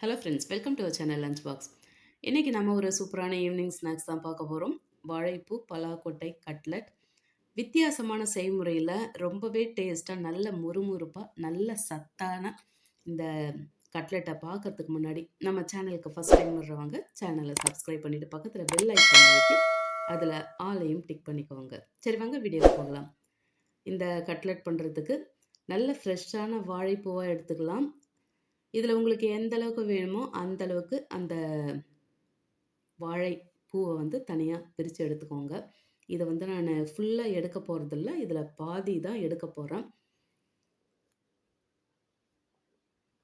Hello friends welcome to our channel lunch box இன்றைக்கி நம்ம ஒரு சூப்பரான ஈவினிங் ஸ்நாக்ஸ் தான் பார்க்க போகிறோம் வாழைப்பூ பலாக்கொட்டை கட்லட் வித்தியாசமான செய்முறையில் ரொம்பவே டேஸ்ட்டாக நல்ல முறுமுறுப்பாக நல்ல சத்தான இந்த கட்லெட்டை பார்க்கறதுக்கு முன்னாடி நம்ம சேனலுக்கு ஃபஸ்ட் டைம் வர்றவங்க சேனலை சப்ஸ்கிரைப் பண்ணிவிட்டு பக்கத்தில் பெல் ஐக்கான் அழுத்தி அதில் ஆலையும் டிக் பண்ணிக்கோங்க. சரி வாங்க வீடியோ போகலாம். இந்த கட்லெட் பண்ணுறதுக்கு நல்ல ஃப்ரெஷ்ஷான வாழைப்பூவாக எடுத்துக்கலாம். இதில் உங்களுக்கு எந்த அளவுக்கு வேணுமோ அந்த அளவுக்கு அந்த வாழை பூவை வந்து தனியாக பிரித்து எடுத்துக்கோங்க. இதை வந்து நான் ஃபுல்லாக எடுக்க போகிறதில்ல இதில் பாதி தான் எடுக்க போகிறேன்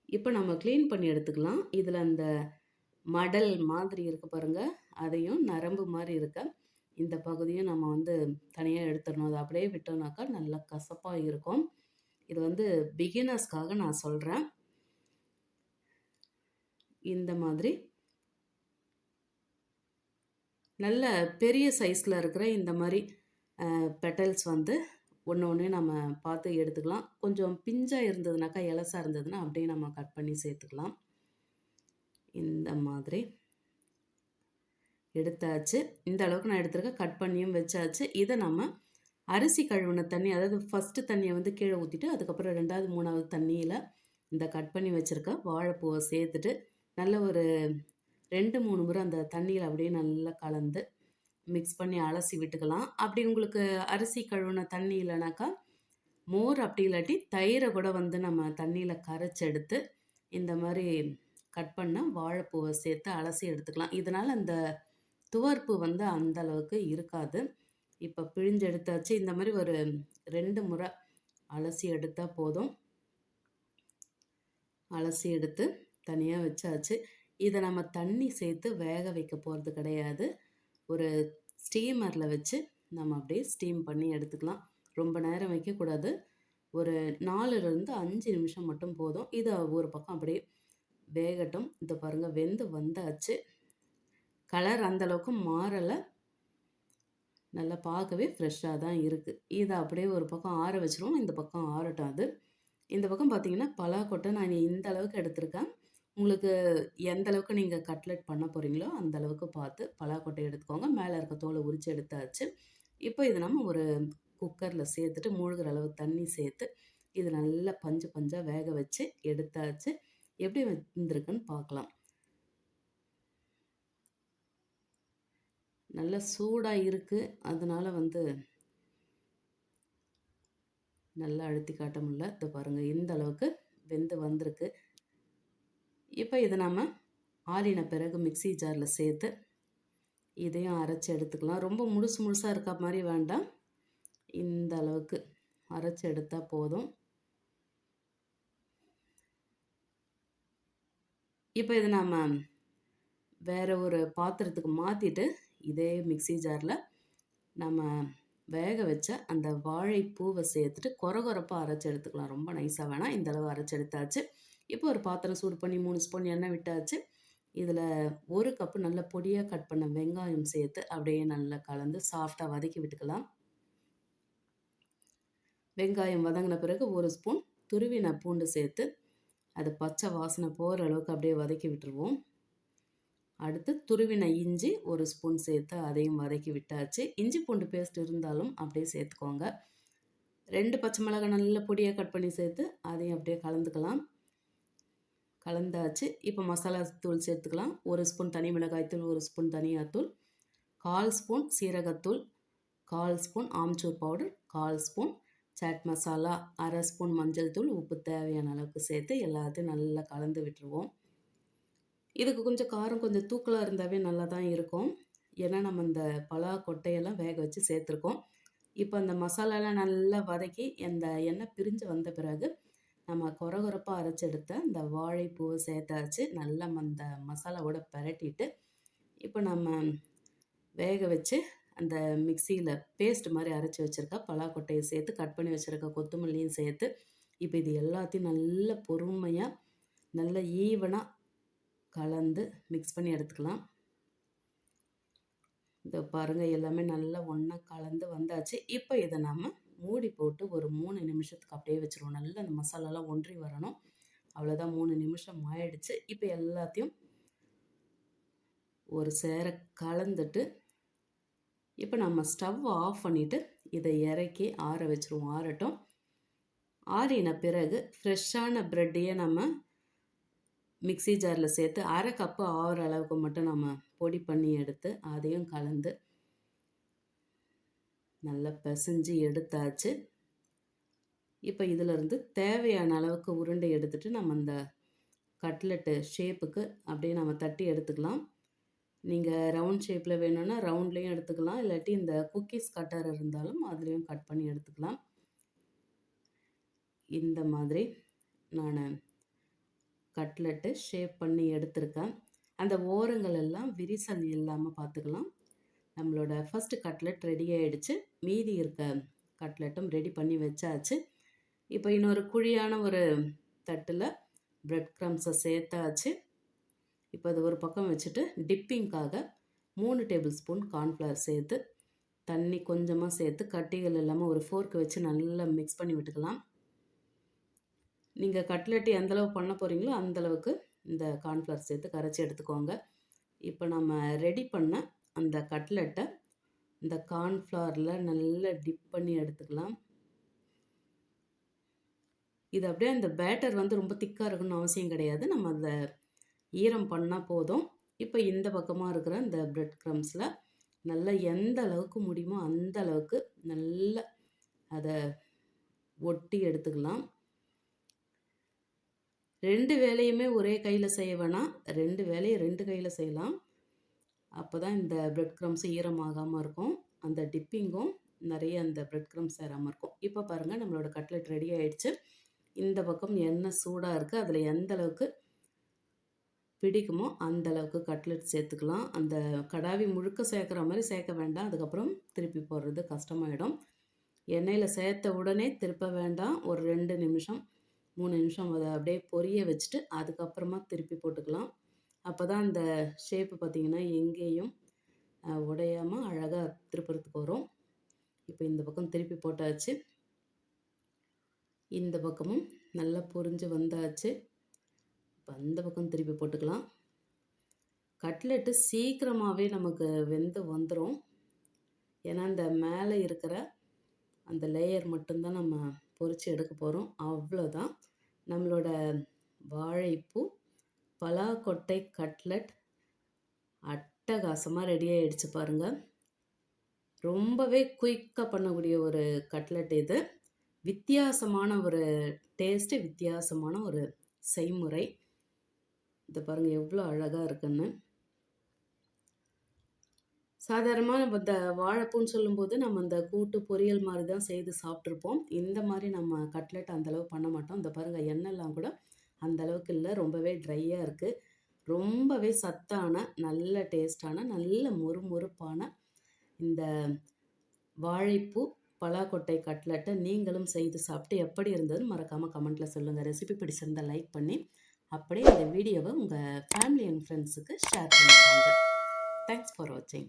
இப்போ நம்ம க்ளீன் பண்ணி எடுத்துக்கலாம். இதில் அந்த மடல் மாதிரி இருக்க பாருங்கள் அதையும் நரம்பு மாதிரி இருக்க. இந்த பகுதியும் நம்ம வந்து தனியாக எடுத்துடணும். அதை அப்படியே விட்டோம்னாக்கா நல்லா கசப்பாக இருக்கும். இது வந்து பிகினர்ஸ்க்காக நான் சொல்கிறேன் இந்த மாதிரி. நல்ல பெரிய சைஸில் இருக்கிற இந்த மாதிரி பெட்டல்ஸ் வந்து ஒன்று ஒன்று நம்ம பார்த்து எடுத்துக்கலாம். கொஞ்சம் பிஞ்சாக இருந்ததுனாக்கா இலசாக இருந்ததுன்னா அப்படியே நம்ம கட் பண்ணி சேர்த்துக்கலாம். இந்த மாதிரி. எடுத்தாச்சு. இந்த அளவுக்கு நான் எடுத்துருக்கேன் கட் பண்ணியும் வச்சாச்சு. இதை நம்ம அரிசி கழுவின தண்ணி அதாவது ஃபஸ்ட்டு தண்ணியை வந்து கீழே ஊற்றிட்டு அதுக்கப்புறம் ரெண்டாவது மூணாவது தண்ணியில் இந்த கட் பண்ணி வச்சுருக்க வாழைப்பூவை சேர்த்துட்டு நல்ல ஒரு ரெண்டு மூணு முறை அந்த தண்ணியில் அப்படியே நல்லா கலந்து மிக்ஸ் பண்ணி அலசி விட்டுக்கலாம். அப்படி உங்களுக்கு அரிசி கழுவுன தண்ணி இல்லைனாக்கா மோர் அப்படி இல்லாட்டி தயிரை கூட வந்து நம்ம தண்ணியில் கரைச்சி எடுத்து இந்த மாதிரி கட் பண்ணால் வாழைப்பூவை சேர்த்து அலசி எடுத்துக்கலாம். இதனால் அந்த துவர்ப்பு வந்து அந்த அளவுக்கு இருக்காது. இப்போ பிழிஞ்சு எடுத்தாச்சு. இந்த மாதிரி ஒரு ரெண்டு முறை அலசி எடுத்தால் போதும். அலசி எடுத்து தனியாக வச்சாச்சு. இதை நம்ம தண்ணி சேர்த்து வேக வைக்க போகிறது கிடையாது. ஒரு ஸ்டீமரில் வச்சு நம்ம அப்படியே ஸ்டீம் பண்ணி எடுத்துக்கலாம். ரொம்ப நேரம் வைக்கக்கூடாது. ஒரு நாலுலேருந்து அஞ்சு நிமிஷம் மட்டும் போதும். இதை ஒரு பக்கம் அப்படியே வேகட்டும். இதை பாருங்கள் வெந்து வந்தாச்சு. கலர் அந்தளவுக்கு மாறலை. நல்லா பார்க்கவே ஃப்ரெஷ்ஷாக தான் இருக்குது இதை அப்படியே ஒரு பக்கம் ஆற வச்சுருவோம். இந்த பக்கம் ஆறட்டும் அது. இந்த பக்கம் பார்த்தீங்கன்னா பலாக்கொட்டை நான் இந்த அளவுக்கு எடுத்திருக்கேன். உங்களுக்கு எந்த அளவுக்கு நீங்கள் கட்லெட் பண்ண போகிறீங்களோ அந்த அளவுக்கு பார்த்து பலாக்கொட்டை எடுத்துக்கோங்க. மேலே இருக்க தோலை உரித்து எடுத்தாச்சு. இப்போ இது நம்ம ஒரு குக்கரில் சேர்த்துட்டு மூழ்கிற அளவு தண்ணி சேர்த்து இது நல்லா பஞ்சு பஞ்சாக வேக வச்சு எடுத்தாச்சு. எப்படி வந்திருக்குன்னு பார்க்கலாம். நல்லா சூடாக இருக்குது அதனால் வந்து நல்லா அழுத்தி காட்ட முடியல. இதை பாருங்கள் இந்த அளவுக்கு வெந்து வந்திருக்கு. இப்போ இதை நம்ம ஆறின பிறகு மிக்சி ஜாரில் சேர்த்து இதையும் அரைச்சி எடுத்துக்கலாம். ரொம்ப முழுசு முழுசாக இருக்க மாதிரி வேண்டாம். இந்த அளவுக்கு அரைச்சி எடுத்தால் போதும். இப்போ இதை நாம் வேறு ஒரு பாத்திரத்துக்கு மாற்றிட்டு இதே மிக்சி ஜாரில் நம்ம வேக வச்ச அந்த வாழைப்பூவை சேர்த்துட்டு கொர அரைச்சி எடுத்துக்கலாம். ரொம்ப நைஸாக வேணாம். இந்த அளவு அரைச்சி எடுத்தாச்சு. இப்போ ஒரு பாத்திரம் சூடு பண்ணி மூணு ஸ்பூன் எண்ணெய் விட்டாச்சு. இதில் ஒரு கப்பு நல்ல பொடியாக கட் பண்ண வெங்காயம் சேர்த்து அப்படியே நல்லா கலந்து சாஃப்டாக வதக்கி விட்டுக்கலாம். வெங்காயம் வதங்கின பிறகு ஒரு ஸ்பூன் துருவின பூண்டு சேர்த்து அது பச்சை வாசனை போகிற அளவுக்கு அப்படியே வதக்கி விட்டுருவோம். அடுத்து துருவின இஞ்சி ஒரு ஸ்பூன் சேர்த்து அதையும் வதக்கி விட்டாச்சு. இஞ்சி பூண்டு பேஸ்ட் இருந்தாலும் அப்படியே சேர்த்துக்கோங்க. ரெண்டு பச்சை மிளகாய் நல்ல பொடியாக கட் பண்ணி சேர்த்து அதையும் அப்படியே கலந்துக்கலாம். கலந்தாச்சு. இப்போ மசாலா தூள் சேர்த்துக்கலாம். ஒரு ஸ்பூன் தனி மிளகாய்த்தூள் ஒரு ஸ்பூன் தனியாத்தூள் கால் ஸ்பூன் சீரகத்தூள் கால் ஸ்பூன் ஆம்ச்சூர் பவுடர் கால் ஸ்பூன் சாட் மசாலா அரை ஸ்பூன் மஞ்சள் தூள் உப்பு தேவையான அளவுக்கு சேர்த்து எல்லாத்தையும் நல்லா கலந்து விட்டுருவோம். இதுக்கு கொஞ்சம் காரம் கொஞ்சம் தூக்கலாக இருந்தாவே நல்லா தான் இருக்கும். ஏன்னா நம்ம இந்த பலா கொட்டையெல்லாம் வேக வச்சு சேர்த்துருக்கோம். இப்போ அந்த மசாலாலாம் நல்லா வதக்கி அந்த எண்ணெய் பிரிஞ்சு வந்த பிறகு நம்ம கொரகொரப்பாக அரைச்செடுத்த இந்த வாழைப்பூவை சேர்த்தாச்சு நல்லா அந்த மசாலாவோட பரட்டிட்டு இப்போ நம்ம வேக வச்சு அந்த மிக்சியில் பேஸ்ட் மாதிரி அரைச்சி வச்சுருக்க பலாக்கொட்டையை சேர்த்து கட் பண்ணி வச்சுருக்க கொத்தமல்லியும் சேர்த்து இப்போ இது எல்லாத்தையும் நல்ல பொறுமையாக நல்ல ஈவனாக கலந்து மிக்ஸ் பண்ணி எடுத்துக்கலாம். இந்த பாருங்கள் எல்லாமே நல்லா ஒன்றா கலந்து வந்தாச்சு. இப்போ இதை நம்ம மூடி போட்டு ஒரு மூணு நிமிஷத்துக்கு அப்படியே வச்சுருவோம். நல்லா அந்த மசாலாலாம் ஒன்றி வரணும். அவ்வளோதான் மூணு நிமிஷம் ஆயிடுச்சு. இப்போ எல்லாத்தையும் ஒரு சேர கலந்துட்டு இப்போ நம்ம ஸ்டவ் ஆஃப் பண்ணிவிட்டு இதை இறக்கி ஆற வச்சுருவோம். ஆறட்டும். ஆறின பிறகு ஃப்ரெஷ்ஷான ப்ரெட்டையே நம்ம மிக்ஸி ஜாரில் சேர்த்து அரை கப்பு ஆகிற அளவுக்கு மட்டும் நம்ம பொடி பண்ணி எடுத்து அதையும் கலந்து நல்லா பிசைஞ்சு எடுத்தாச்சு. இப்போ இதிலிருந்து தேவையான அளவுக்கு உருண்டை எடுத்துட்டு நம்ம அந்த கட்லெட்டு ஷேப்புக்கு அப்படியே நம்ம தட்டி எடுத்துக்கலாம். நீங்கள் ரவுண்ட் ஷேப்பில் வேணும்னா ரவுண்ட்லேயும் எடுத்துக்கலாம். இல்லாட்டி இந்த குக்கீஸ் கட்டர் இருந்தாலும் அதுலேயும் கட் பண்ணி எடுத்துக்கலாம். இந்த மாதிரி நான் கட்லெட்டு ஷேப் பண்ணி எடுத்திருக்கேன். அந்த ஓரங்கள் எல்லாம் விரிசல் இல்லாமல் பார்த்துக்கலாம் நம்மளோட ஃபஸ்ட்டு கட்லெட் ரெடி ஆகிடுச்சு மீதி இருக்க கட்லெட்டும் ரெடி பண்ணி வச்சாச்சு. இப்போ இன்னொரு குழியான ஒரு தட்டில் ப்ரெட் க்ரம்ஸை சேர்த்தாச்சு. இப்போ அது ஒரு பக்கம் வச்சுட்டு டிப்பிங்க்காக மூணு டேபிள் ஸ்பூன் கார்ன்ஃப்ளவர் சேர்த்து தண்ணி கொஞ்சமாக சேர்த்து கட்டிகள் இல்லாமல் ஒரு ஃபோர்க்கு வச்சு நல்லா மிக்ஸ் பண்ணி விட்டுக்கலாம். நீங்கள் கட்லெட் எந்தளவு பண்ண போகிறீங்களோ அந்தளவுக்கு இந்த கார்ன்ஃப்ளவர் சேர்த்து கரைச்சி எடுத்துக்கோங்க. இப்போ நம்ம ரெடி பண்ண அந்த கட்லெட்டை இந்த கார்ன்ஃப்ளவரில் நல்லா டிப் பண்ணி எடுத்துக்கலாம். இது அப்படியே அந்த பேட்டர் வந்து ரொம்ப திக்காக இருக்கணும்னு அவசியம் கிடையாது. நம்ம அந்த ஈரம் பண்ணால் போதும். இப்போ இந்த பக்கமாக இருக்கிற இந்த ப்ரெட் க்ரம்ஸில் நல்லா எந்த அளவுக்கு முடியுமோ அந்த அளவுக்கு நல்லா அதை ஒட்டி எடுத்துக்கலாம். ரெண்டு வேலையுமே ஒரே கையில் செய்ய வேணாம். ரெண்டு வேலையை ரெண்டு கையில் செய்யலாம். அப்போ தான் இந்த ப்ரெட் க்ரம்ஸ் ஈரமாகாமல் இருக்கும். அந்த டிப்பிங்கும் நிறைய அந்த ப்ரெட் க்ரம்ஸ் சேராமல் இருக்கும். இப்போ பாருங்கள் நம்மளோட கட்லெட் ரெடி ஆயிடுச்சு. இந்த பக்கம் எண்ணெய் சூடாக இருக்குது அதில் எந்த அளவுக்கு பிடிக்குமோ அந்த அளவுக்கு கட்லெட் சேர்த்துக்கலாம். அந்த கடாவி முழுக்க சேர்க்குற மாதிரி சேர்க்க வேண்டாம். அதுக்கப்புறம் திருப்பி போடுறது கஷ்டமாயிடும். எண்ணெயில் சேர்த்த உடனே திருப்ப வேண்டாம். ஒரு ரெண்டு நிமிஷம் மூணு நிமிஷம் அதை அப்படியே பொரிய வச்சுட்டு அதுக்கப்புறமா திருப்பி போட்டுக்கலாம். அப்போ தான் அந்த ஷேப்பு பார்த்திங்கன்னா எங்கேயும் உடையாமல் அழகாக திருப்புறத்துக்கு வரும். இப்போ இந்த பக்கம் திருப்பி போட்டாச்சு. இந்த பக்கமும் நல்லா பொறிஞ்சு வந்தாச்சு. இப்போ அந்த பக்கம் திருப்பி போட்டுக்கலாம். கட்லெட்டு சீக்கிரமாகவே நமக்கு வெந்து வந்துடும் ஏன்னா இந்த மேலே இருக்கிற அந்த லேயர் மட்டும்தான் நம்ம பொரித்து எடுக்க போகிறோம் அவ்வளோதான் நம்மளோட வாழைப்பூ பலாக்கொட்டை கட்லெட் அட்டகாசமாக ரெடி ஆகிடுச்சு பாருங்கள் ரொம்பவே குயிக்காக பண்ணக்கூடிய ஒரு கட்லெட் இது. வித்தியாசமான ஒரு டேஸ்ட்டு வித்தியாசமான ஒரு செய்முறை. இதை பாருங்கள் எவ்வளோ அழகாக இருக்குன்னு. சாதாரணமாக நம்ம இந்த வாழைப்பூன்னு சொல்லும்போது நம்ம இந்த கூட்டு பொரியல் மாதிரி தான் செய்து சாப்பிட்ருப்போம் இந்த மாதிரி நம்ம கட்லெட் அந்தளவு பண்ண மாட்டோம். இந்த பாருங்கள் எண்ணெய்லாம் கூட அந்த அளவுக்கு இல்லை. ரொம்பவே ட்ரையாக இருக்குது ரொம்பவே சத்தான நல்ல டேஸ்டான நல்ல மொறுமொறுப்பான இந்த வாழைப்பூ பலாக்கொட்டை கட்லெட்டை நீங்களும் செய்து சாப்பிட்டு எப்படி இருந்ததுன்னு மறக்காமல் கமெண்ட்டில் சொல்லுங்கள் ரெசிபி பிடிச்சிருந்தால் லைக் பண்ணி அப்படியே இந்த வீடியோவை உங்கள் ஃபேமிலி அண்ட் ஃப்ரெண்ட்ஸுக்கு ஷேர் பண்ணிக்கோங்க. தேங்க்ஸ் ஃபார் வாட்சிங்